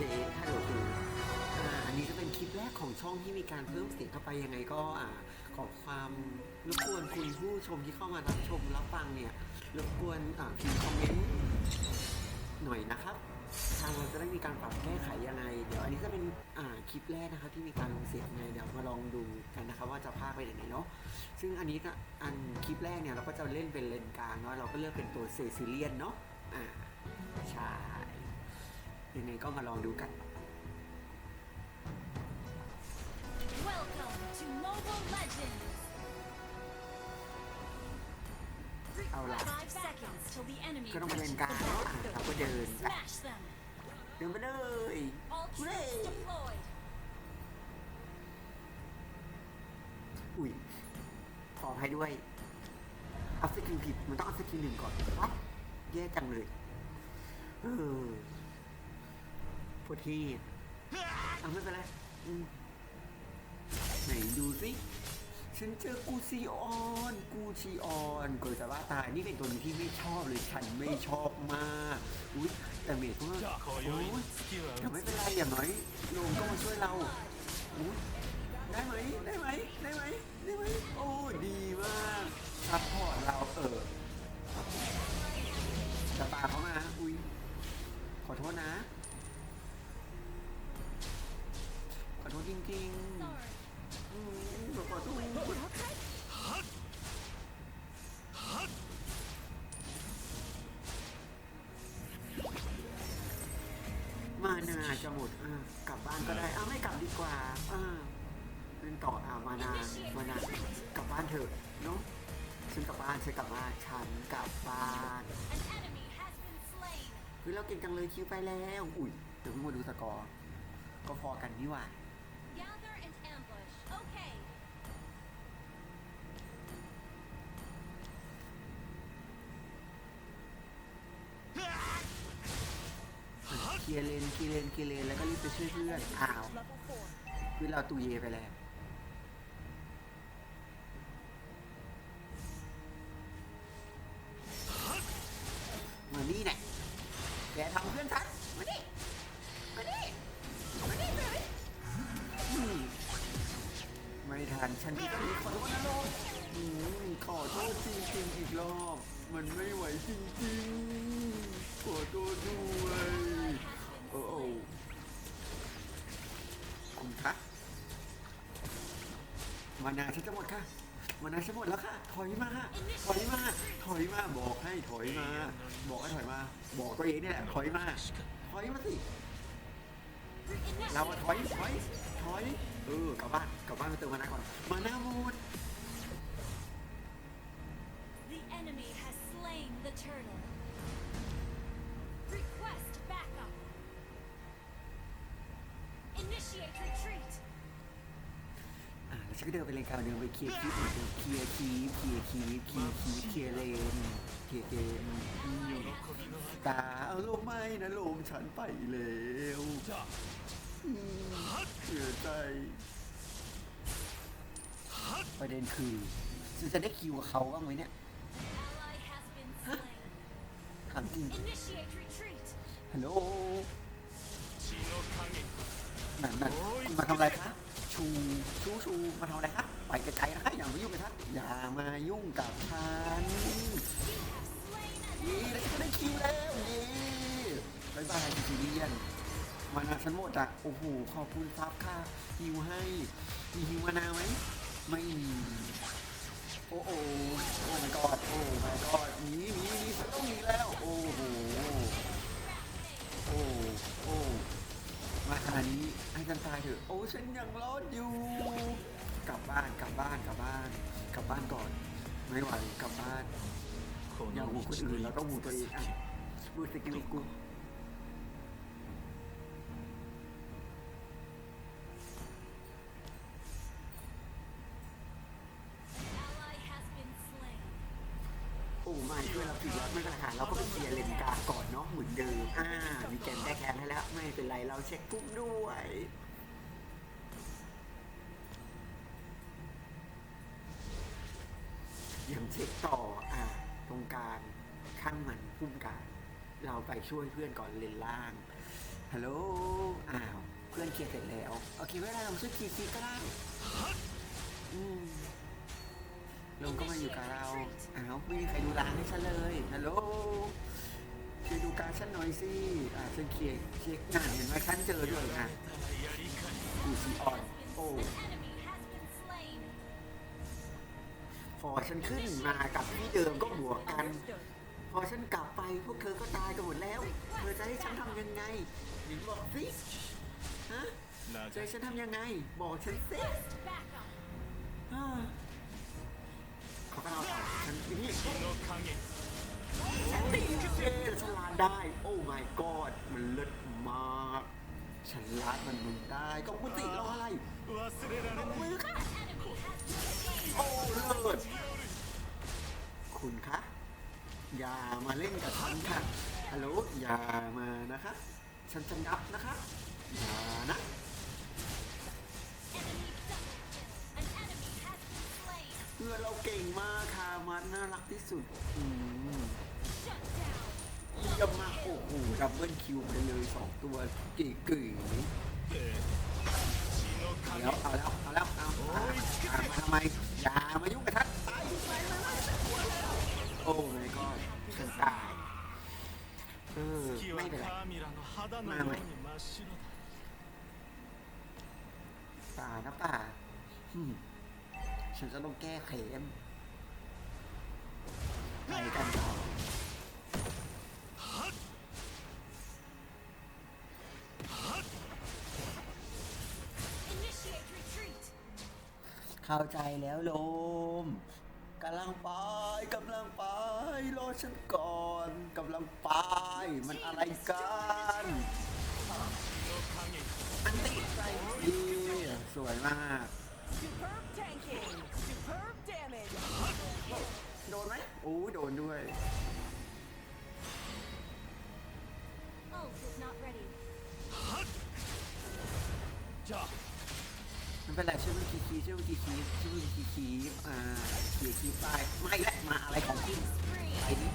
เจฮัลโหลคืออันนี้จะเป็นคลิปแรกของช่องที่มีการเพิ่มเสียงเข้าไปยังไงก็อ่าขอความรบกวนคุณผู้ชมที่เข้ามารับชมรับฟังเนี่ยรบกวนอ่าพิมพ์คอมเมนต์หน่อยนะครับ ทางเราจะได้มีการปรับแก้ไขยังไง เดี๋ยวอันนี้จะเป็นอ่าคลิปแรกนะครับที่มีการลงเสียงไงเดี๋ยวมาลองดูกันนะครับว่าจะพากไปไหนเนาะซึ่งอันนี้ก็อันคลิปแรกเนี่ยเราก็จะเล่นเป็นเลนกลางเนาะเราก็เลือกเป็นตัวเซซิเลียนเนาะอ่าใช่ ยังไงก็มาลองดูกัน Welcome to Mobile Legends! เอาล่ะ Five seconds till the enemy ก็ต้องมาเล่น reaches กลาง the เนาะอะ battlefield. เราก็เดินไป Smash them! เดินไปเลย All เฮ้ย troops deployed! อุ้ยขอให้ด้วยเอาสกิลผิดมันต้องเอาสกิลหนึ่งก่อนวัดแย่จังเลยเออ พอทีเอาไม่เป็นไรไหนดูสิฉันเจอกูซีออน กูชีออนกูจะว่าตายนี่เป็นตัวนึงที่ไม่ชอบเลยฉันไม่ชอบมากอุ้ยแต่เมทก็โอ้ยแต่ไม่เป็นไรอย่างน้อยลงก็มาช่วยเราอุ๊ยได้ไหมได้ไหมได้ไหมได้ไหมโอ้ดีมากซัพพอร์ตเราเออจะปาเขามาอุ้ยขอโทษนะ โทษจริงๆอืมขอโทษมานาจะหมดอะกลับบ้านก็ได้อ้าไม่กลับดีกว่าอ่าเล่นต่ออะมานา มานากลับบ้านเถอะเนาะฉันกลับบ้านฉันกลับบ้านฉันกลับบ้าน An enemy has been slain! เราเก่งจังเลยคิวไปแล้ว อุ้ยเดี๋ยวพิ่มาดูสกอร์ ก็พอกันนี่หว่า ลียร์เลนเคลียร์เลนเคลียร์เลนแล้วก็รีบไปช่วยเพื่อนอ้าวคือเราตูเยไปแล้วมานี่แน่แกทำเพื่อนฉันมานี่มานี่มานี่เลยไม่ทันฉันที่ต้อขอโทษนะลูกอืมขอโทษจริงๆอีกรอบ มันไม่ไหวจริงๆ ขอโทษด้วย มานาฉันจะหมดค่ะมานาฉันหมดแล้วค่ะ ถอยมาถอยมา ถอยมา บอกให้ถอยมา บอกให้ถอยมา บอกตัวเองเนี่ยแหละถอยมา ถอยมาสิ เราถอย ถอย ถอย เออกลับบ้าน กลับบ้านไปเติมมานาก่อน มานาหมด The enemy has slain the turtle. ฉันก็เดินไปเลนกลางเดินไปเคลียร์คลิปเคลียร์คีเคลียร์คีปเคลียร์คีปเคลียร์เลนเคลียร์เกมตาเอาลมไม่นะลมฉันไปแล้วเสียใจประเด็นคือจะได้คิวกับเขาบ้างไหมเนี่ยถามจริงฮัลโหลนั่นนั่นมาทำอะไรคะ ชูชูชูมาทำอะไรคะไปไกลๆนะคะอย่ามายุ่งกับฉันอย่ามายุ่งกับฉันนี่แล้วฉันก็ได้คิวแล้วเย้บายบายจิเลียนมานาฉันหมดอะโอ้โหขอบคุณครับค่ะฮิวให้มีฮิวมานาไหมไม่มีโอ้โหโอ้ my god โอ้ my god หนีหนีหนีต้องหนีแล้ว โอ้โห โอ้ โอ้ มาขนาด นี้ให้ฉันตายเถอะ โอ้ฉันยังรอดอยู่ กลับบ้านกลับบ้านกลับบ้าน กลับบ้านก่อน ไม่ไหวกลับบ้านอย่าหูคนอื่นแล้วต้องหูตัวเองอะดูสกิลกู โอ้ไม่ช่วยเราผิดแล้วไม่เป็นไรเราก็ไปเคลียร์เลนกลางก่อนเนาะเหมือนเดิมอ่ามีแกนแก้แค้นให้แล้วไม่เป็นไรเราเช็คปุ๊บด้วยยังเช็คต่ออ่าตรงกลางข้างมันพุ่มกลางเราไปช่วยเพื่อนก่อนเลนล่างฮัลโหลอ้าวเพื่อนเคลียร์เสร็จแล้วโอเคไม่เป็นไรเราช่วยเคลียร์คลิปก็ได้อืม ลงก็มาอยู่กับเรา อ้าวไม่มีใครดูร้านให้ฉันเลย ฮัลโหลช่วยดูการฉันหน่อยสิ อ่าฉันเคลียร์เคลียร์งานเห็นไหมฉันเจอด้วยนะดูซีออน โอ้ พอฉันขึ้นมากับที่เดิมก็บวกกัน พอฉันกลับไปพวกเธอก็ตายกันหมดแล้ว เธอจะให้ฉันทำยังไงหรือบอกสิ ฮะจะให้ฉันทำยังไง บอกฉันสิ Back up. อ่เขาก็เอฉันที่นี่ตีเจฉลาดได้ โอ้ my god มันเลิศมากฉันลาดมันมึงได้ก็มุติรออะไรตบมือค่ะโอ้เลิศคุณคะอย่ามาเล่นกับฉันค่ะฮัลโหลอย่ามานะคะ ฉันจะนับนะคะอย่านะ เพื่อเราเก่งมากค่ะมัดน่ารักที่สุดอืมยี่มาโอ้โหดับเบิลคิวไปเลยสองตัวกี่กี่เอาแล้วเอาแล้วเอาแล้วเอาทำมาทำไมอย่ามายุ่งกับท่าโอ้ไม่ก็ฉันตายเออไม่เป็นไรมาใหม่ป่านะป่าอืม ฉันจะต้องแก้เข็มไปกันต่อเข้าใจแล้วโลมกำลังไปกำลังไปรอฉันก่อนกำลังไปมันอะไรกันอันติใส่ดีสวยมาก โดนไหมโอ้โดนด้วย Ult is จ้ามันเป็นไรเชื่วยมันคีคีช่วยมันคีคีช่วยมันคีคีอ่าขี่ยคีปลายไม่แหละมาอะไรของพี่ไปดิ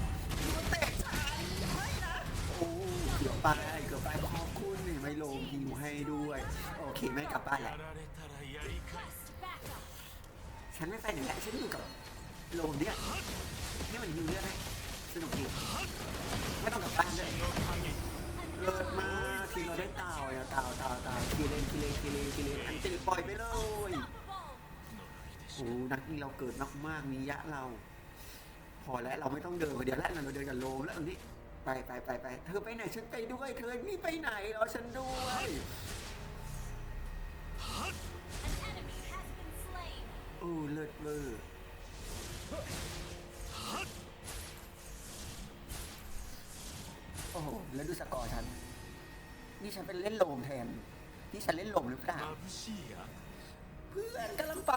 มันเตะฉันไมนะโอ้เกือบไปเกือบไปขอบคุณนี่ไม่ลงฮิวให้ด้วย โอเคไม่กลับไปแหละฉันไม่ไปไหนแหละฉันอยู่กับ ลมเนี่ยนี่มันฮิวเลือดให้สนุกดีไม่ต้องกลับบ้านเลยเลิศมากทีเราได้เต่าอะเต่าเต่าเต่าคีเลนคีเลนคีเลนคีเลนอันติปล่อยไปเลยโอ้นักนี้เราเกิดมากมียะเรา พอแล้วเราไม่ต้องเดินคนเดียวแล้วเราเดินกับโลมแล้วตรงนี้ไปไปไปไปเธอไปไหนฉันไปด้วย เธอนี่ไปไหนเรอฉันด้วยือสกอร์ฉัน นี่ฉันเป็นเล่นลมแทน นี่ฉันเล่นลมหรือเปล่า เพื่อนกำลังไป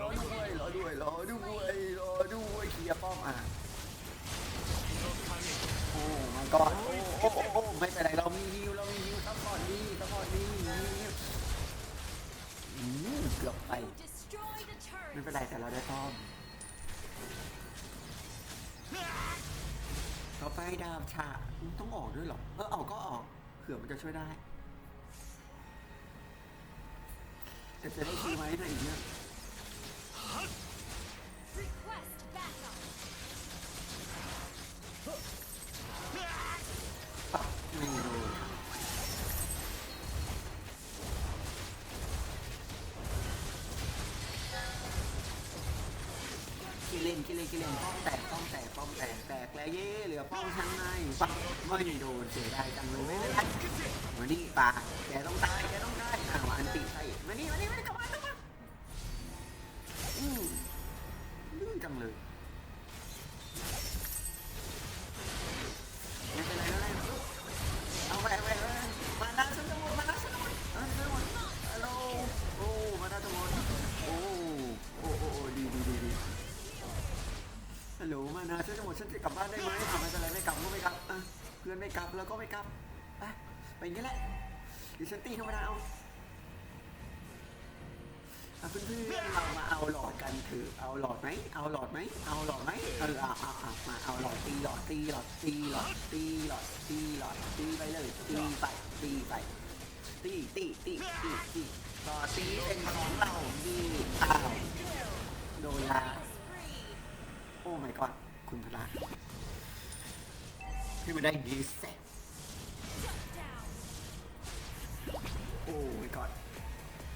รอด้วย รอด้วย รอด้วย รอด้วยเคลียร์ป้อมอะโอ้มันก่อนโอ้โอ้โอ้ไม่เป็นไร เรามีฮิว เรามีฮิวซัพพอร์ตดีซัพพอร์ตดีเกือบไป ไม่เป็นไร แต่เราได้ป้อมต่อไปดาบฉาก ต้องออกด้วยเหรอ เออออกก็ออกเผื่อมันจะช่วยได้แต่จะได้คิวไหมในะอีกเนี่ย Request back up. ปักไม่โดนกิเลนกิเลนกิเลนป้อง ย่เหลือป้องชั้นในปักไม่โดนเสียดายจังเลยไม่เป็นไรมานี่ป่าแกต้องตายแกต้อง อย่างนี้แหละดี๋ยวฉันตีธรรมดาเอาเพื่อนๆเรามาเอาหลอดกันถือเอาหลอดไหมเอาหลอดไหมเอาหลอดไหมเออเอาเอาเอามาเอาหลอดตีหลอดตีหลอดตีหลอดตีหลอดตีหลอดตีไปเลยตีไปตีไปตีตีตีตีตีต่อตีเป็นของเราดีอ้าวโดนลาโอ้ my god คุณพระให้มาได้ดีเซ็ต โอ้ my god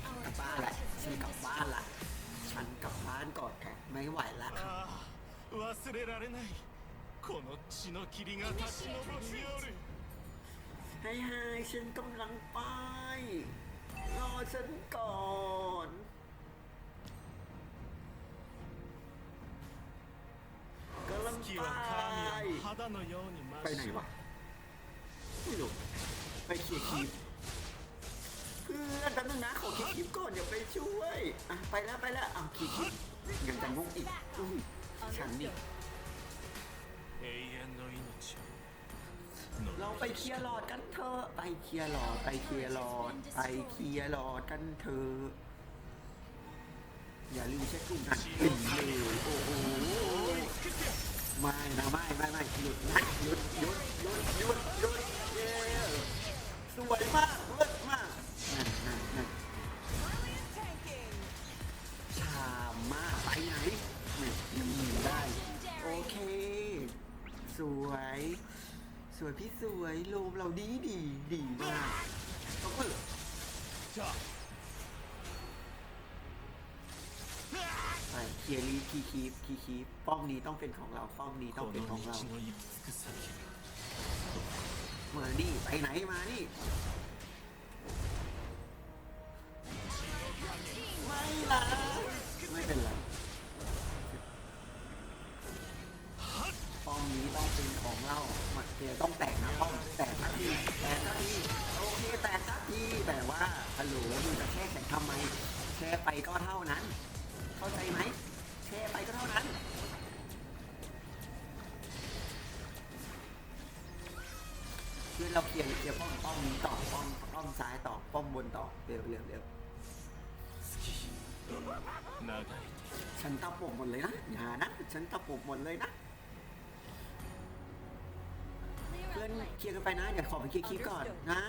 Our กลับบ้าน turret ละ has ฉัน been กลับบ้านละ ฉันกลับบ้านก่อนแกไม่ไหวละ ああ忘れられないこの血の霧が立ち上りよる ให้ให้ฉันกำลังไป รอฉันก่อน กำลัง 月 ไป はカーミアの肌のように ไป 真っ ไหน 白 วะ ไม่รู้ ไปเคลียร์คลิปเ พื่อนแป๊บนึงนะขอคิดคลิปก่อนอย่าไปช่วยอะไปแล้วไปแล้วเอาคิดคลิปยังจะงงอีกอุ้ฉันนี่เราไปเคลียร์หลอดกันเถอะไปเคลียร์หลอดไปเคลียร์หลอดไปเคลียร์หลอดกันเถอะอย่าลืมเช็คกลุ่มนะหลีเลยโอ้โหไม่นะไม่ไม่ไม่หยุดนหยุดหยุดหยุดหยุดหยุดเย้สวยมากเพื่ วย สวยพี่สวยโลมเราดีดีดีมากเอาเถอะไปเคียรีคีคีฟคีคีฟป้อมนี้ต้องเป็นของเราป้อมนี้ต้องเป็นของเรามาดิไปไหนมาดิไม่ละไม่เป็นไร เาหมดเดีต้องแต่งนะป้องแตกสักทีแตกสักทีโอเคแตกสักทีแต่ว่าฮัลโหลมึงจะแค่แต่งทำไมแค่ไปก็เท่านั้น เข้าใจไหมแค่ไปก็เท่านั้นคือเราเคลียร์เคลียร์ป้อมป้อมนี้ต่อป้อมป้อมซ้ายต่อป้อมบนต่อเร็วเร็วเร็วฉันตะปบหมดเลยนะอย่านะฉันตะปบหมดเลยนะ กัเคลียร์กันไปนะเดี๋ยวขอไปเคลียร์คลิปก่อนนะ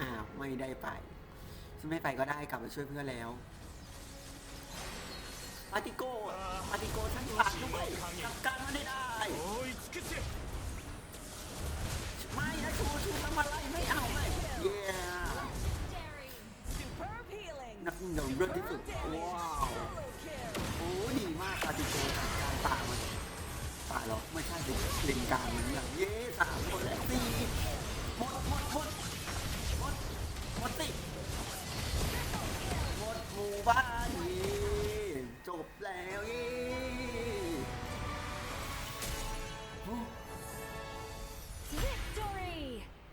อ้าวไม่ได้ไปไม่ไปก็ได้กลับมาช่วยเพื่อนแล้วปาติโก้ปาติโก้ท่านผ่านด้วยจับการมันได้ได้ไม่นะชูชูทำอะไรไม่เอาไม่เย้นักเดินเริ่มที่สุดว้าวโอ้ดีมากปาติโก้การป่ามันป่าหรอไม่ใช่ดิเลนการมันอย่างเย้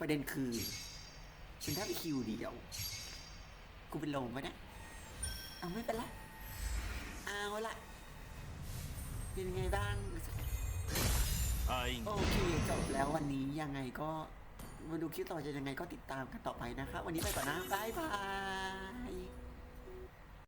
ประเด็นคือฉันได้ไปคิวเดียว กูเป็นลมไปนะ เอาไม่เป็นละเอาละเป็นไงบ้างโอเคจบแล้ววันนี้ยังไงก็มาดูคิวต่อจะยังไงก็ติดตามกันต่อไปนะคะ วันนี้ไปก่อนนะบายบาย